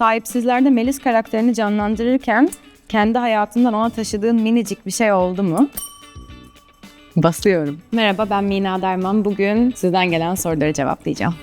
Sahipsizlerde Melis karakterini canlandırırken kendi hayatından ona taşıdığın minicik bir şey oldu mu? Basıyorum. Merhaba ben Mina Derman. Bugün sizden gelen soruları cevaplayacağım.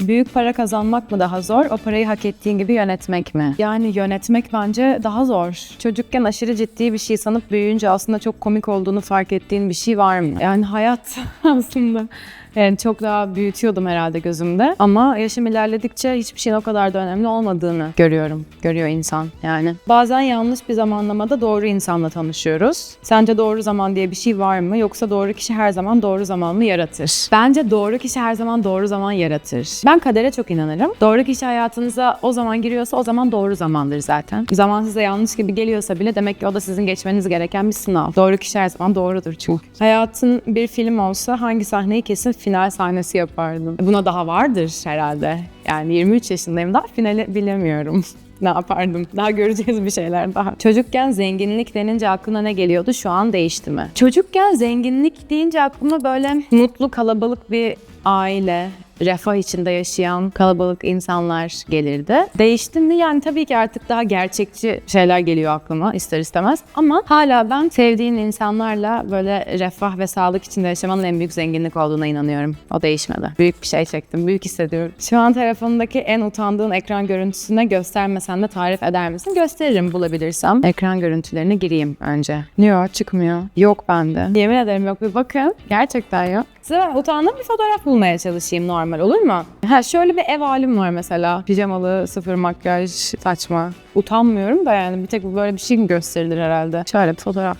Büyük para kazanmak mı daha zor, o parayı hak ettiğin gibi yönetmek mi? Yani yönetmek bence daha zor. Çocukken aşırı ciddi bir şey sanıp büyüyünce aslında çok komik olduğunu fark ettiğin bir şey var mı? Yani hayat aslında yani çok daha büyütüyordum herhalde gözümde. Ama yaşım ilerledikçe hiçbir şeyin o kadar da önemli olmadığını görüyorum. Görüyor insan yani. Bazen yanlış bir zamanlamada doğru insanla tanışıyoruz. Sence doğru zaman diye bir şey var mı? Yoksa doğru kişi her zaman doğru zaman mı yaratır? Bence doğru kişi her zaman doğru zaman yaratır. Ben kadere çok inanırım. Doğru kişi hayatınıza o zaman giriyorsa o zaman doğru zamandır zaten. Zaman size yanlış gibi geliyorsa bile demek ki o da sizin geçmeniz gereken bir sınav. Doğru kişi her zaman doğrudur çünkü. Hayatın bir film olsa hangi sahneyi kesin final sahnesi yapardım? Buna daha vardır herhalde. Yani 23 yaşındayım daha finali bilemiyorum. ne yapardım? Daha göreceğiz bir şeyler daha. Çocukken zenginlik denince aklına ne geliyordu? Şu an değişti mi? Çocukken zenginlik deyince aklıma böyle mutlu kalabalık bir aile, refah içinde yaşayan kalabalık insanlar gelirdi. Değişti mi? Yani tabii ki artık daha gerçekçi şeyler geliyor aklıma ister istemez. Ama hala ben sevdiğin insanlarla böyle refah ve sağlık içinde yaşamanın en büyük zenginlik olduğuna inanıyorum. O değişmedi. Büyük bir şey çektim. Büyük hissediyorum. Şu an telefonundaki en utandığın ekran görüntüsüne göstermesen de tarif eder misin? Gösteririm bulabilirsem. Ekran görüntülerine gireyim önce. Yok çıkmıyor. Yok bende. Yemin ederim yok. Bir bakın. Gerçekten yok. Size ben utandığım bir fotoğraf bulmaya çalışayım normal olur mu? Ha şöyle bir ev halim var mesela. Pijamalı, sıfır makyaj, saçma. Utanmıyorum da yani bir tek böyle bir şey mi gösterilir herhalde? Şöyle bir fotoğraf.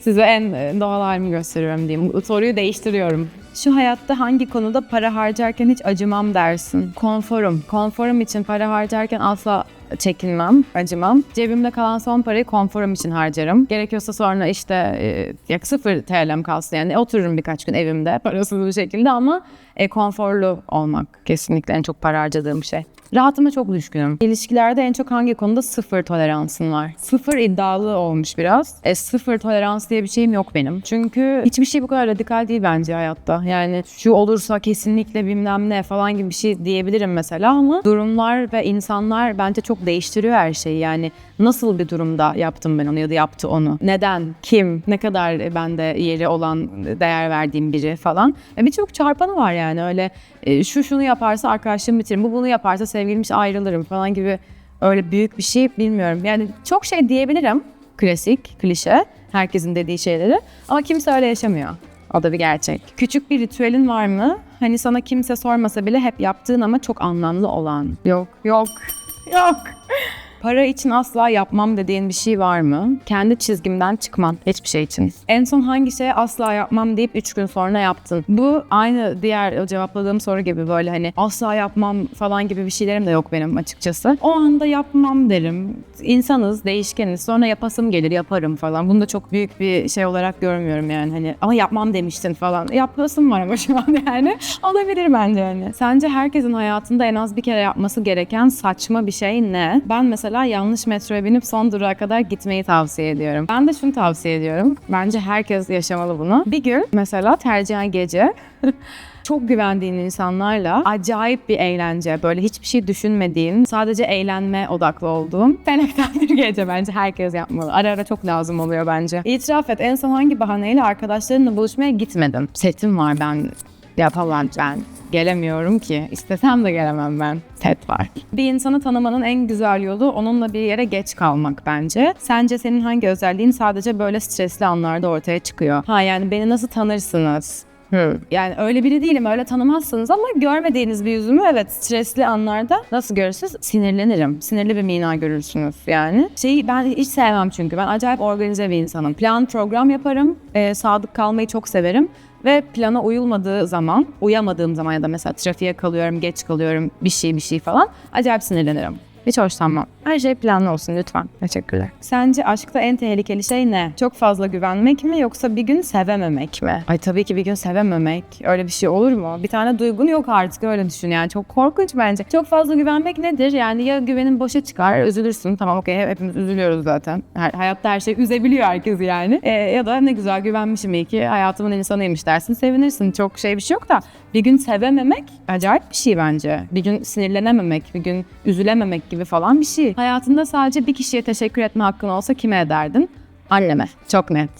Size en e, doğal halimi gösteriyorum diyeyim. Soruyu değiştiriyorum. Şu hayatta hangi konuda para harcarken hiç acımam dersin? Konforum. Konforum için para harcarken asla çekinmem, acımam. Cebimde kalan son parayı konforum için harcarım. Gerekiyorsa sonra işte e, ya sıfır TL'm kalsın yani otururum birkaç gün evimde parasız bir şekilde ama e, konforlu olmak kesinlikle en çok para harcadığım şey. Rahatıma çok düşkünüm. İlişkilerde en çok hangi konuda sıfır toleransın var? Sıfır iddialı olmuş biraz. E, sıfır tolerans diye bir şeyim yok benim. Çünkü hiçbir şey bu kadar radikal değil bence hayatta. Yani şu olursa kesinlikle bilmem ne falan gibi bir şey diyebilirim mesela ama durumlar ve insanlar bence çok değiştiriyor her şeyi. Yani nasıl bir durumda yaptım ben onu ya da yaptı onu? Neden? Kim? Ne kadar bende yeri olan, değer verdiğim biri falan. E, Birçok çarpanı var yani öyle e, şu şunu yaparsa arkadaşlığımı bitiririm, bu bunu yaparsa sevgilim hiç ayrılırım falan gibi öyle büyük bir şey bilmiyorum. Yani çok şey diyebilirim. Klasik, klişe. Herkesin dediği şeyleri. Ama kimse öyle yaşamıyor. O da bir gerçek. Küçük bir ritüelin var mı? Hani sana kimse sormasa bile hep yaptığın ama çok anlamlı olan. Yok, yok, yok. Para için asla yapmam dediğin bir şey var mı? Kendi çizgimden çıkmam hiçbir şey için. En son hangi şeye asla yapmam deyip 3 gün sonra yaptın? Bu aynı diğer cevapladığım soru gibi böyle hani asla yapmam falan gibi bir şeylerim de yok benim açıkçası. O anda yapmam derim. İnsanız, değişkeniz. Sonra yapasım gelir, yaparım falan. Bunu da çok büyük bir şey olarak görmüyorum yani hani ama yapmam demiştin falan. Yapasım var ama şu an yani. Olabilir bence yani. Sence herkesin hayatında en az bir kere yapması gereken saçma bir şey ne? Ben mesela yanlış metroya binip son durağa kadar gitmeyi tavsiye ediyorum. Ben de şunu tavsiye ediyorum. Bence herkes yaşamalı bunu. Bir gün mesela tercihen gece çok güvendiğin insanlarla acayip bir eğlence, böyle hiçbir şey düşünmediğin, sadece eğlenme odaklı olduğun felekten bir gece bence herkes yapmalı. Ara ara çok lazım oluyor bence. İtiraf et en son hangi bahaneyle arkadaşlarınla buluşmaya gitmedin? Setim var ben yapamam ben. Gelemiyorum ki. İstesem de gelemem ben. Set var. Bir insanı tanımanın en güzel yolu onunla bir yere geç kalmak bence. Sence senin hangi özelliğin sadece böyle stresli anlarda ortaya çıkıyor? Ha yani beni nasıl tanırsınız? Yani öyle biri değilim, öyle tanımazsınız ama görmediğiniz bir yüzümü evet stresli anlarda nasıl görürsünüz? Sinirlenirim. Sinirli bir mina görürsünüz yani. Şeyi ben hiç sevmem çünkü. Ben acayip organize bir insanım. Plan program yaparım. Ee, sadık kalmayı çok severim. Ve plana uyulmadığı zaman, uyamadığım zaman ya da mesela trafiğe kalıyorum, geç kalıyorum, bir şey bir şey falan acayip sinirlenirim. Hiç hoşlanmam. Her şey planlı olsun lütfen. Teşekkürler. Sence aşkta en tehlikeli şey ne? Çok fazla güvenmek mi yoksa bir gün sevememek mi? Ay tabii ki bir gün sevememek. Öyle bir şey olur mu? Bir tane duygun yok artık öyle düşün yani. Çok korkunç bence. Çok fazla güvenmek nedir? Yani ya güvenin boşa çıkar, üzülürsün. Tamam okey hepimiz üzülüyoruz zaten. Her, hayatta her şey üzebiliyor herkes yani. E, ya da ne güzel güvenmişim iyi ki hayatımın insanıymış dersin. Sevinirsin. Çok şey bir şey yok da bir gün sevememek acayip bir şey bence. Bir gün sinirlenememek, bir gün üzülememek gibi falan bir şey. Hayatında sadece bir kişiye teşekkür etme hakkın olsa kime ederdin? Anneme. Çok net.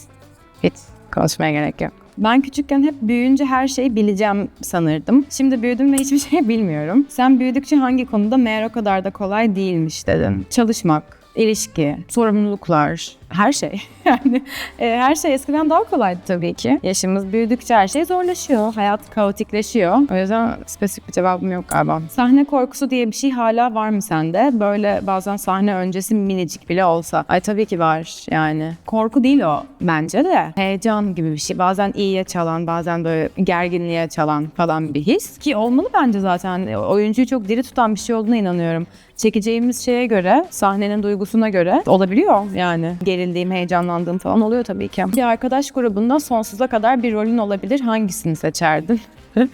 Hiç konuşmaya gerek yok. Ben küçükken hep büyüyünce her şeyi bileceğim sanırdım. Şimdi büyüdüm ve hiçbir şey bilmiyorum. Sen büyüdükçe hangi konuda meğer o kadar da kolay değilmiş dedin. Çalışmak, ilişki, sorumluluklar, her şey. Yani e, her şey eskiden daha kolaydı tabii ki. Yaşımız büyüdükçe her şey zorlaşıyor. Hayat kaotikleşiyor. O yüzden spesifik bir cevabım yok galiba. Sahne korkusu diye bir şey hala var mı sende? Böyle bazen sahne öncesi minicik bile olsa. Ay tabii ki var yani. Korku değil o bence de. Heyecan gibi bir şey. Bazen iyiye çalan, bazen böyle gerginliğe çalan falan bir his. Ki olmalı bence zaten. Oyuncuyu çok diri tutan bir şey olduğuna inanıyorum. Çekeceğimiz şeye göre, sahnenin duygusuna göre olabiliyor yani. Gerildiğim, heyecanlandığım falan oluyor tabii ki. Bir arkadaş grubunda sonsuza kadar bir rolün olabilir. Hangisini seçerdin?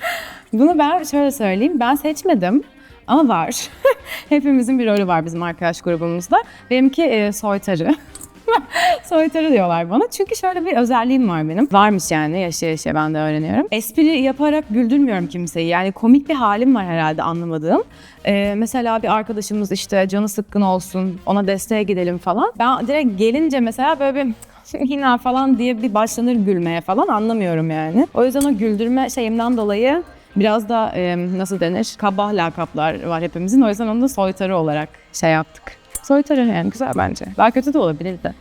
Bunu ben şöyle söyleyeyim. Ben seçmedim. Ama var. Hepimizin bir rolü var bizim arkadaş grubumuzda. Benimki e, soytarı. soytarı diyorlar bana. Çünkü şöyle bir özelliğim var benim. Varmış yani yaşa yaşa ben de öğreniyorum. Espri yaparak güldürmüyorum kimseyi. Yani komik bir halim var herhalde anlamadığım. Ee, mesela bir arkadaşımız işte canı sıkkın olsun ona desteğe gidelim falan. Ben direkt gelince mesela böyle bir hina falan diye bir başlanır gülmeye falan anlamıyorum yani. O yüzden o güldürme şeyimden dolayı biraz da e, nasıl denir kaba lakaplar var hepimizin. O yüzden onu da soytarı olarak şey yaptık. Soytarı yani güzel bence. Daha kötü de olabilirdi.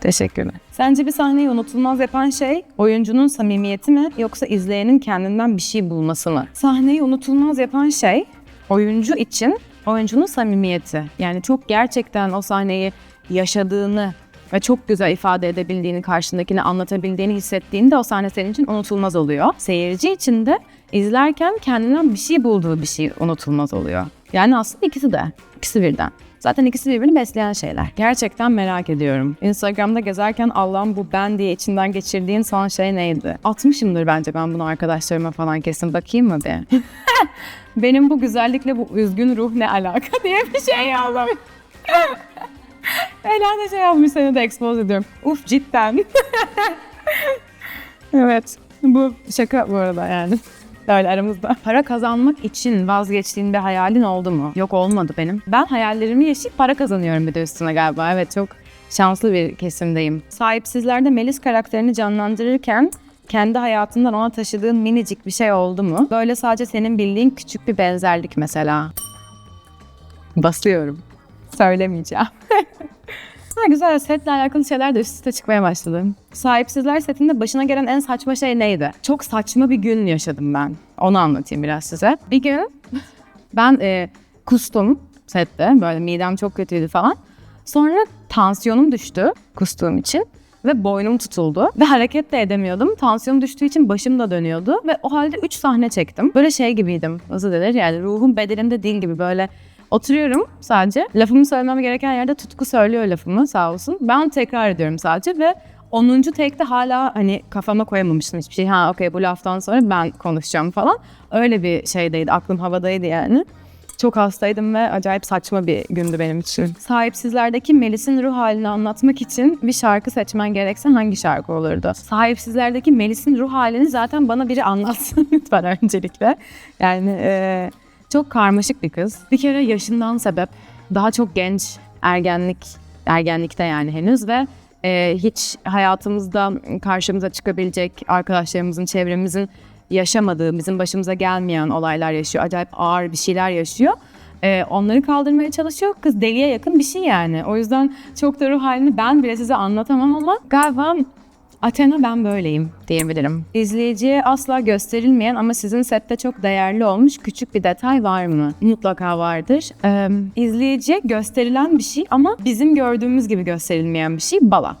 Teşekkürler. Sence bir sahneyi unutulmaz yapan şey oyuncunun samimiyeti mi yoksa izleyenin kendinden bir şey bulması mı? Sahneyi unutulmaz yapan şey oyuncu için oyuncunun samimiyeti. Yani çok gerçekten o sahneyi yaşadığını ve çok güzel ifade edebildiğini, karşındakini anlatabildiğini hissettiğinde o sahne senin için unutulmaz oluyor. Seyirci için de izlerken kendinden bir şey bulduğu bir şey unutulmaz oluyor. Yani aslında ikisi de. ikisi birden. Zaten ikisi birbirini besleyen şeyler. Gerçekten merak ediyorum. Instagram'da gezerken Allah'ım bu ben diye içinden geçirdiğin son şey neydi? Atmışımdır bence ben bunu arkadaşlarıma falan kesin. Bakayım mı bir? Benim bu güzellikle bu üzgün ruh ne alaka diye bir şey yazdım. Ela da şey yapmış seni de expose ediyorum. Uf cidden. evet. Bu şaka bu arada yani. Öyle aramızda. Para kazanmak için vazgeçtiğin bir hayalin oldu mu? Yok olmadı benim. Ben hayallerimi yaşayıp para kazanıyorum bir de üstüne galiba. Evet çok şanslı bir kesimdeyim. Sahipsizlerde Melis karakterini canlandırırken kendi hayatından ona taşıdığın minicik bir şey oldu mu? Böyle sadece senin bildiğin küçük bir benzerlik mesela. Basıyorum. Söylemeyeceğim. Ha, güzel setle alakalı şeyler de üst üste çıkmaya başladı. Sahipsizler setinde başına gelen en saçma şey neydi? Çok saçma bir gün yaşadım ben. Onu anlatayım biraz size. Bir gün ben e, kustum sette. Böyle midem çok kötüydü falan. Sonra tansiyonum düştü kustuğum için ve boynum tutuldu ve hareket de edemiyordum. Tansiyonum düştüğü için başım da dönüyordu ve o halde 3 sahne çektim. Böyle şey gibiydim. Nasıl denir yani ruhum bedenimde değil gibi böyle Oturuyorum sadece. Lafımı söylemem gereken yerde Tutku söylüyor lafımı sağ olsun. Ben tekrar ediyorum sadece ve 10. tekte hala hani kafama koyamamıştım hiçbir şey. Ha okey bu laftan sonra ben konuşacağım falan. Öyle bir şeydeydi. Aklım havadaydı yani. Çok hastaydım ve acayip saçma bir gündü benim için. Sahipsizlerdeki Melis'in ruh halini anlatmak için bir şarkı seçmen gerekse hangi şarkı olurdu? Sahipsizlerdeki Melis'in ruh halini zaten bana biri anlatsın lütfen öncelikle. Yani eee çok karmaşık bir kız. Bir kere yaşından sebep daha çok genç ergenlik ergenlikte yani henüz ve e, hiç hayatımızda karşımıza çıkabilecek arkadaşlarımızın, çevremizin yaşamadığı, bizim başımıza gelmeyen olaylar yaşıyor. Acayip ağır bir şeyler yaşıyor. E, onları kaldırmaya çalışıyor. Kız deliye yakın bir şey yani. O yüzden çok da ruh halini ben bile size anlatamam ama galiba Athena ben böyleyim diyebilirim. İzleyiciye asla gösterilmeyen ama sizin sette çok değerli olmuş küçük bir detay var mı? Mutlaka vardır. Ee, izleyiciye gösterilen bir şey ama bizim gördüğümüz gibi gösterilmeyen bir şey bala.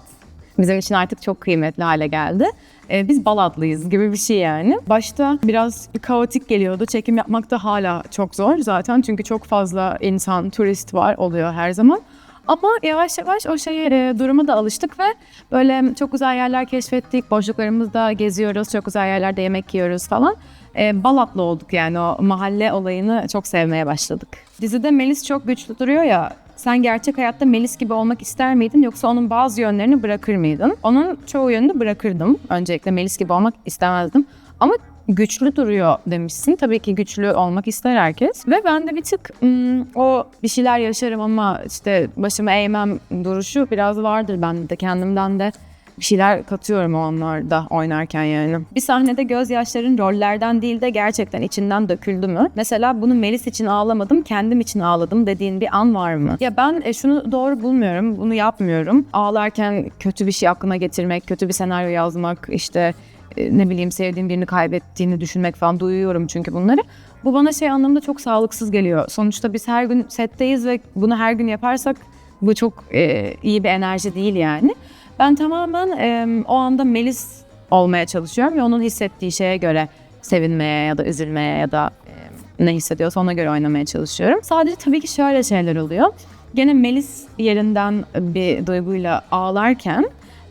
Bizim için artık çok kıymetli hale geldi. e, biz Balat'lıyız gibi bir şey yani. Başta biraz kaotik geliyordu. Çekim yapmak da hala çok zor zaten çünkü çok fazla insan, turist var oluyor her zaman. Ama yavaş yavaş o şeye e, duruma da alıştık ve böyle çok güzel yerler keşfettik. Boşluklarımızda geziyoruz, çok güzel yerlerde yemek yiyoruz falan. E, Balatlı olduk yani o mahalle olayını çok sevmeye başladık. Dizide Melis çok güçlü duruyor ya. Sen gerçek hayatta Melis gibi olmak ister miydin yoksa onun bazı yönlerini bırakır mıydın? Onun çoğu yönünü bırakırdım. Öncelikle Melis gibi olmak istemezdim. Ama güçlü duruyor demişsin. Tabii ki güçlü olmak ister herkes. Ve ben de bir tık hmm, o bir şeyler yaşarım ama işte başımı eğmem duruşu biraz vardır bende de kendimden de bir şeyler katıyorum o anlarda oynarken yani. Bir sahnede gözyaşların rollerden değil de gerçekten içinden döküldü mü? Mesela bunu Melis için ağlamadım, kendim için ağladım dediğin bir an var mı? Ya ben e, şunu doğru bulmuyorum, bunu yapmıyorum. Ağlarken kötü bir şey aklına getirmek, kötü bir senaryo yazmak, işte ne bileyim sevdiğim birini kaybettiğini düşünmek falan duyuyorum çünkü bunları. Bu bana şey anlamda çok sağlıksız geliyor. Sonuçta biz her gün setteyiz ve bunu her gün yaparsak bu çok e, iyi bir enerji değil yani. Ben tamamen e, o anda Melis olmaya çalışıyorum ve onun hissettiği şeye göre sevinmeye ya da üzülmeye ya da e, ne hissediyorsa ona göre oynamaya çalışıyorum. Sadece tabii ki şöyle şeyler oluyor. Gene Melis yerinden bir duyguyla ağlarken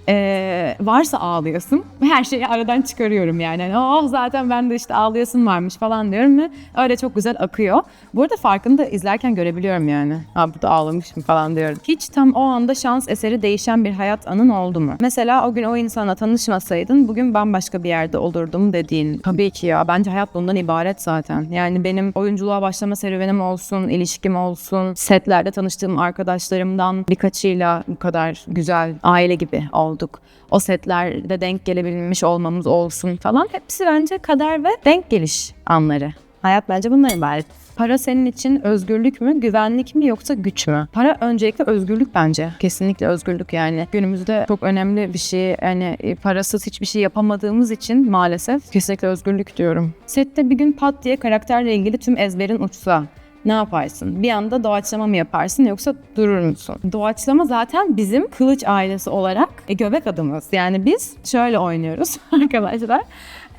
ee, varsa ağlıyorsun. Her şeyi aradan çıkarıyorum yani. Hani, oh zaten ben de işte ağlıyorsun varmış falan diyorum ve öyle çok güzel akıyor. Bu arada farkını da izlerken görebiliyorum yani. Ha burada ağlamışım falan diyorum. Hiç tam o anda şans eseri değişen bir hayat anın oldu mu? Mesela o gün o insana tanışmasaydın bugün bambaşka bir yerde olurdum dediğin. Tabii ki ya. Bence hayat bundan ibaret zaten. Yani benim oyunculuğa başlama serüvenim olsun, ilişkim olsun, setlerde tanıştığım arkadaşlarımdan birkaçıyla bu kadar güzel aile gibi oldu olduk. O setlerde denk gelebilmiş olmamız olsun falan. Hepsi bence kader ve denk geliş anları. Hayat bence bundan ibaret. Para senin için özgürlük mü, güvenlik mi yoksa güç mü? Para öncelikle özgürlük bence. Kesinlikle özgürlük yani. Günümüzde çok önemli bir şey. Yani e, parasız hiçbir şey yapamadığımız için maalesef kesinlikle özgürlük diyorum. Sette bir gün pat diye karakterle ilgili tüm ezberin uçsa ne yaparsın? Bir anda doğaçlama mı yaparsın yoksa durur musun? Doğaçlama zaten bizim kılıç ailesi olarak e, göbek adımız. Yani biz şöyle oynuyoruz arkadaşlar.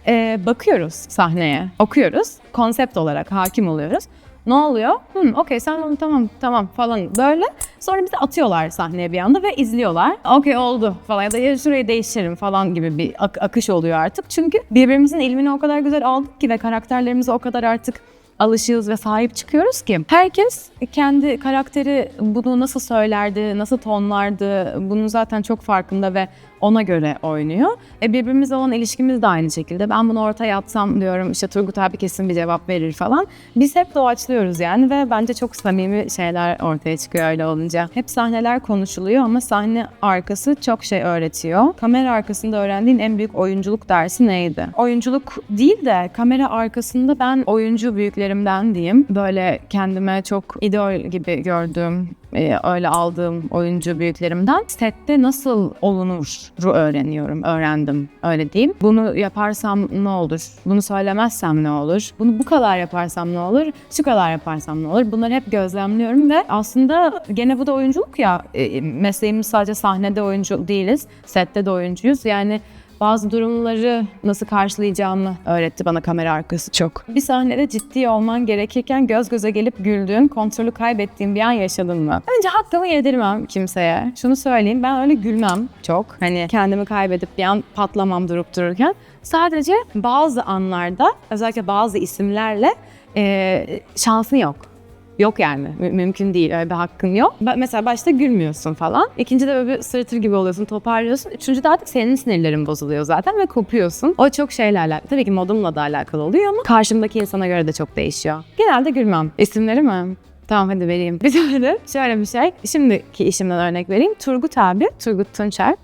E, bakıyoruz sahneye, okuyoruz. Konsept olarak hakim oluyoruz. Ne oluyor? Hmm, okey sen onu tamam tamam falan böyle. Sonra bizi atıyorlar sahneye bir anda ve izliyorlar. Okey oldu falan ya da ya şurayı değiştirelim falan gibi bir ak- akış oluyor artık. Çünkü birbirimizin ilmini o kadar güzel aldık ki ve karakterlerimizi o kadar artık alışığız ve sahip çıkıyoruz ki herkes kendi karakteri bunu nasıl söylerdi, nasıl tonlardı bunun zaten çok farkında ve ona göre oynuyor. E birbirimizle olan ilişkimiz de aynı şekilde. Ben bunu ortaya atsam diyorum işte Turgut abi kesin bir cevap verir falan. Biz hep doğaçlıyoruz yani ve bence çok samimi şeyler ortaya çıkıyor öyle olunca. Hep sahneler konuşuluyor ama sahne arkası çok şey öğretiyor. Kamera arkasında öğrendiğin en büyük oyunculuk dersi neydi? Oyunculuk değil de kamera arkasında ben oyuncu büyüklerimden diyeyim. Böyle kendime çok idol gibi gördüğüm e, öyle aldığım oyuncu büyüklerimden sette nasıl olunuru öğreniyorum, öğrendim öyle diyeyim. Bunu yaparsam ne olur? Bunu söylemezsem ne olur? Bunu bu kadar yaparsam ne olur? Şu kadar yaparsam ne olur? Bunları hep gözlemliyorum ve aslında gene bu da oyunculuk ya. E, mesleğimiz sadece sahnede oyuncu değiliz, sette de oyuncuyuz. Yani bazı durumları nasıl karşılayacağımı öğretti bana kamera arkası çok. Bir sahnede ciddi olman gerekirken göz göze gelip güldüğün, kontrolü kaybettiğin bir an yaşadın mı? Bence hakkımı yedirmem kimseye. Şunu söyleyeyim ben öyle gülmem çok. Hani kendimi kaybedip bir an patlamam durup dururken. Sadece bazı anlarda özellikle bazı isimlerle e, şansın yok. Yok yani. Mü- mümkün değil. Öyle bir hakkın yok. Ba- mesela başta gülmüyorsun falan. İkincide böyle bir sırıtır gibi oluyorsun, toparlıyorsun. Üçüncüde artık senin sinirlerin bozuluyor zaten ve kopuyorsun. O çok şeyle alakalı. Tabii ki modumla da alakalı oluyor ama karşımdaki insana göre de çok değişiyor. Genelde gülmem. İsimleri mi? Tamam hadi vereyim. Bir tane de şöyle bir şey. Şimdiki işimden örnek vereyim. Turgut abi, Turgut Tunçer.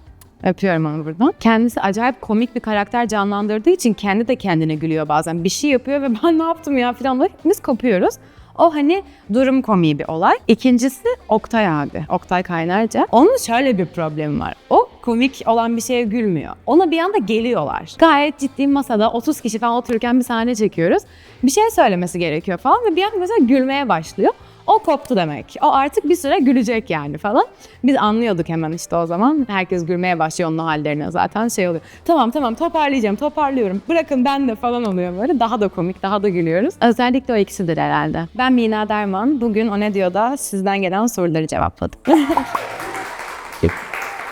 Öpüyorum onu buradan. Kendisi acayip komik bir karakter canlandırdığı için kendi de kendine gülüyor bazen. Bir şey yapıyor ve ben ne yaptım ya falan böyle hepimiz kopuyoruz. O hani durum komiği bir olay. İkincisi Oktay abi. Oktay Kaynarca. Onun şöyle bir problemi var. O komik olan bir şeye gülmüyor. Ona bir anda geliyorlar. Gayet ciddi masada 30 kişi falan otururken bir sahne çekiyoruz. Bir şey söylemesi gerekiyor falan ve bir anda mesela gülmeye başlıyor. O koptu demek. O artık bir süre gülecek yani falan. Biz anlıyorduk hemen işte o zaman. Herkes gülmeye başlıyor onun hallerine zaten şey oluyor. Tamam tamam toparlayacağım toparlıyorum. Bırakın ben de falan oluyor böyle. Daha da komik daha da gülüyoruz. Özellikle o ikisidir herhalde. Ben Mina Derman. Bugün O Ne Diyor da sizden gelen soruları cevapladım.